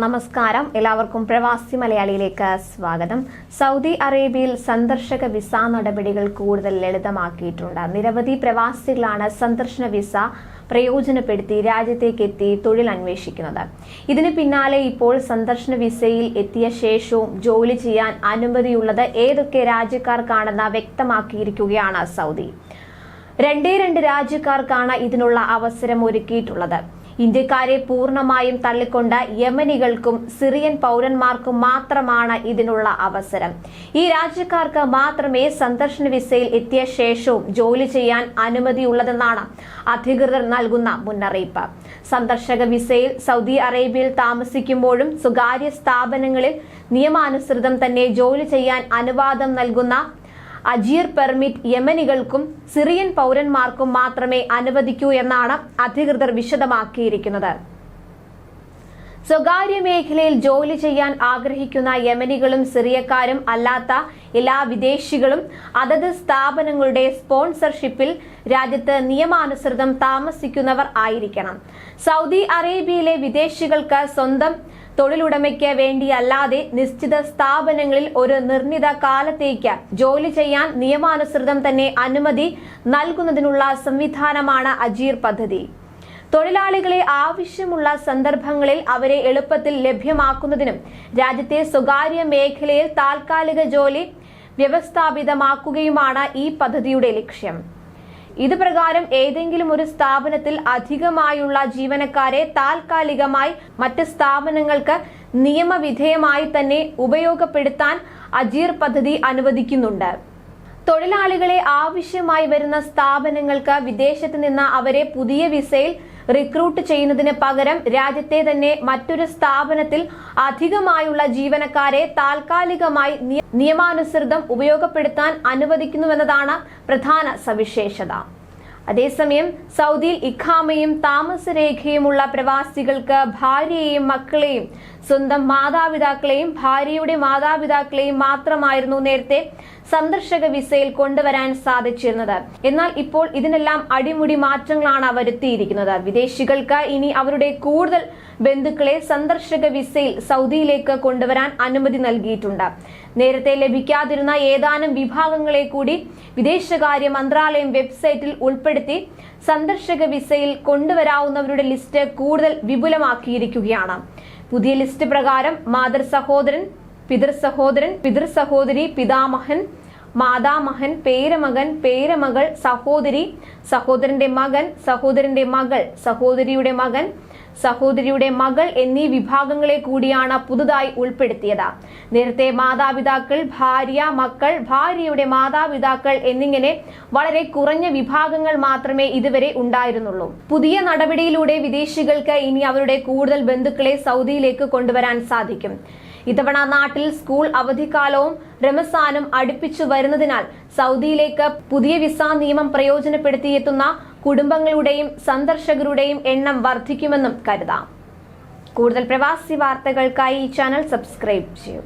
നമസ്കാരം. എല്ലാവർക്കും പ്രവാസി മലയാളിയിലേക്ക് സ്വാഗതം. സൗദി അറേബ്യയിൽ സന്ദർശക വിസ നടപടികൾ കൂടുതൽ ലളിതമാക്കിയിട്ടുണ്ട്. നിരവധി പ്രവാസികളാണ് സന്ദർശന വിസ പ്രയോജനപ്പെടുത്തി രാജ്യത്തേക്ക് എത്തി തൊഴിൽ അന്വേഷിക്കുന്നത്. ഇതിന് പിന്നാലെ ഇപ്പോൾ സന്ദർശന വിസയിൽ എത്തിയ ശേഷവും ജോലി ചെയ്യാൻ അനുമതിയുള്ളത് ഏതൊക്കെ രാജ്യക്കാർക്കാണെന്ന് വ്യക്തമാക്കിയിരിക്കുകയാണ് സൗദി. രണ്ടേ രണ്ട് രാജ്യക്കാർക്കാണ് ഇതിനുള്ള അവസരം ഒരുക്കിയിട്ടുള്ളത്. ഇന്ത്യക്കാരെ പൂർണമായും തള്ളിക്കൊണ്ട് യമനികൾക്കും സിറിയൻ പൗരന്മാർക്കും മാത്രമാണ് ഇതിനുള്ള അവസരം. ഈ രാജ്യക്കാർക്ക് മാത്രമേ സന്ദർശന വിസയിൽ എത്തിയ ശേഷവും ജോലി ചെയ്യാൻ അനുമതിയുള്ളതെന്നാണ് അധികൃതർ നൽകുന്ന മുന്നറിയിപ്പ്. സന്ദർശക വിസയിൽ സൗദി അറേബ്യയിൽ താമസിക്കുമ്പോഴും സ്വകാര്യ സ്ഥാപനങ്ങളിൽ നിയമാനുസൃതം തന്നെ ജോലി ചെയ്യാൻ അനുവാദം നൽകുന്ന അജീർ പെർമിറ്റ് യമനികൾക്കും സിറിയൻ പൗരന്മാർക്കും മാത്രമേ അനുവദിക്കൂ എന്നാണ് അധികൃതർ വിശദമാക്കിയിരിക്കുന്നത്. സ്വകാര്യ മേഖലയിൽ ജോലി ചെയ്യാൻ ആഗ്രഹിക്കുന്ന യമനികളും സിറിയക്കാരും അല്ലാത്ത എല്ലാ വിദേശികളും അതത് സ്ഥാപനങ്ങളുടെ സ്പോൺസർഷിപ്പിൽ രാജ്യത്ത് നിയമാനുസൃതം താമസിക്കുന്നവർ ആയിരിക്കണം. സൗദി അറേബ്യയിലെ വിദേശികൾക്ക് സ്വന്തം തൊഴിലുടമയ്ക്ക് വേണ്ടിയല്ലാതെ നിശ്ചിത സ്ഥാപനങ്ങളിൽ ഒരു നിർണിത കാലത്തേക്ക് ജോലി ചെയ്യാൻ നിയമാനുസൃതം തന്നെ അനുമതി നൽകുന്നതിനുള്ള സംവിധാനമാണ് അജീർ പദ്ധതി. തൊഴിലാളികളെ ആവശ്യമുള്ള സന്ദർഭങ്ങളിൽ അവരെ എളുപ്പത്തിൽ ലഭ്യമാക്കുന്നതിനും രാജ്യത്തെ സ്വകാര്യ മേഖലയിൽ താൽക്കാലിക ജോലി വ്യവസ്ഥാപിതമാക്കുകയുമാണ് ഈ പദ്ധതിയുടെ ലക്ഷ്യം. ഇത് പ്രകാരം ഏതെങ്കിലും ഒരു സ്ഥാപനത്തിൽ അധികമായുള്ള ജീവനക്കാരെ താൽക്കാലികമായി മറ്റ് സ്ഥാപനങ്ങൾക്ക് നിയമവിധേയമായി തന്നെ ഉപയോഗപ്പെടുത്താൻ അജീർ പദ്ധതി അനുവദിക്കുന്നുണ്ട്. തൊഴിലാളികളെ ആവശ്യമായി വരുന്ന സ്ഥാപനങ്ങൾക്ക് വിദേശത്ത് നിന്ന് അവരെ പുതിയ വിസയിൽ റിക്രൂട്ട് ചെയ്യുന്നതിന് പകരം രാജ്യത്തെ തന്നെ മറ്റൊരു സ്ഥാപനത്തിൽ അധികമായുള്ള ജീവനക്കാരെ താൽക്കാലികമായി നിയമാനുസൃതം ഉപയോഗപ്പെടുത്താൻ അനുവദിക്കുന്നുവെന്നതാണ് പ്രധാന സവിശേഷത. അതേസമയം സൗദിയിൽ ഇഖാമയും താമസരേഖയുമുള്ള പ്രവാസികൾക്ക് ഭാര്യയെയും മക്കളെയും സ്വന്തം മാതാപിതാക്കളെയും ഭാര്യയുടെ മാതാപിതാക്കളെയും മാത്രമായിരുന്നു നേരത്തെ സന്ദർശക വിസയിൽ കൊണ്ടുവരാൻ സാധിച്ചിരുന്നത്. എന്നാൽ ഇപ്പോൾ ഇതിനെല്ലാം അടിമുടി മാറ്റങ്ങളാണ് വരുത്തിയിരിക്കുന്നത്. വിദേശികൾക്ക് ഇനി അവരുടെ കൂടുതൽ ബന്ധുക്കളെ സന്ദർശക വിസയിൽ സൗദിയിലേക്ക് കൊണ്ടുവരാൻ അനുമതി നൽകിയിട്ടുണ്ട്. നേരത്തെ ലഭിക്കാതിരുന്ന ഏതാനും വിഭാഗങ്ങളെ കൂടി വിദേശകാര്യ മന്ത്രാലയം വെബ്സൈറ്റിൽ ഉൾപ്പെടുത്തി സന്ദർശക വിസയിൽ കൊണ്ടുവരാവുന്നവരുടെ ലിസ്റ്റ് കൂടുതൽ വിപുലമാക്കിയിരിക്കുകയാണ്. പുതിയ ലിസ്റ്റ് പ്രകാരം മാതൃ സഹോദരൻ പിതൃ സഹോദരൻ പിതൃ സഹോദരി പിതാമഹൻ മാതാമഹൻ പേരമകൻ പേരമകൾ സഹോദരി സഹോദരന്റെ മകൻ സഹോദരന്റെ മകൾ സഹോദരിയുടെ മകൻ സഹോദരിയുടെ മകൾ എന്നീ വിഭാഗങ്ങളെ കൂടിയാണ് പുതുതായി ഉൾപ്പെടുത്തിയത്. നേരത്തെ മാതാപിതാക്കൾ ഭാര്യ മക്കൾ ഭാര്യയുടെ മാതാപിതാക്കൾ എന്നിങ്ങനെ വളരെ കുറഞ്ഞ വിഭാഗങ്ങൾ മാത്രമേ ഇതുവരെ ഉണ്ടായിരുന്നുള്ളൂ. പുതിയ നടപടിയിലൂടെ വിദേശികൾക്ക് ഇനി അവരുടെ കൂടുതൽ ബന്ധുക്കളെ സൗദിയിലേക്ക് കൊണ്ടുവരാൻ സാധിക്കും. ഇത്തവണ നാട്ടിൽ സ്കൂൾ അവധിക്കാലവും റമസാനും അടുപ്പിച്ചു വരുന്നതിനാൽ സൗദിയിലേക്ക് പുതിയ വിസ നിയമം പ്രയോജനപ്പെടുത്തിയെത്തുന്ന കുടുംബങ്ങളുടെയും സന്ദർശകരുടെയും എണ്ണം വർദ്ധിക്കുമെന്നും കരുതാം. കൂടുതൽ പ്രവാസി വാർത്തകൾക്കായി ഈ ചാനൽ സബ്സ്ക്രൈബ് ചെയ്യൂ.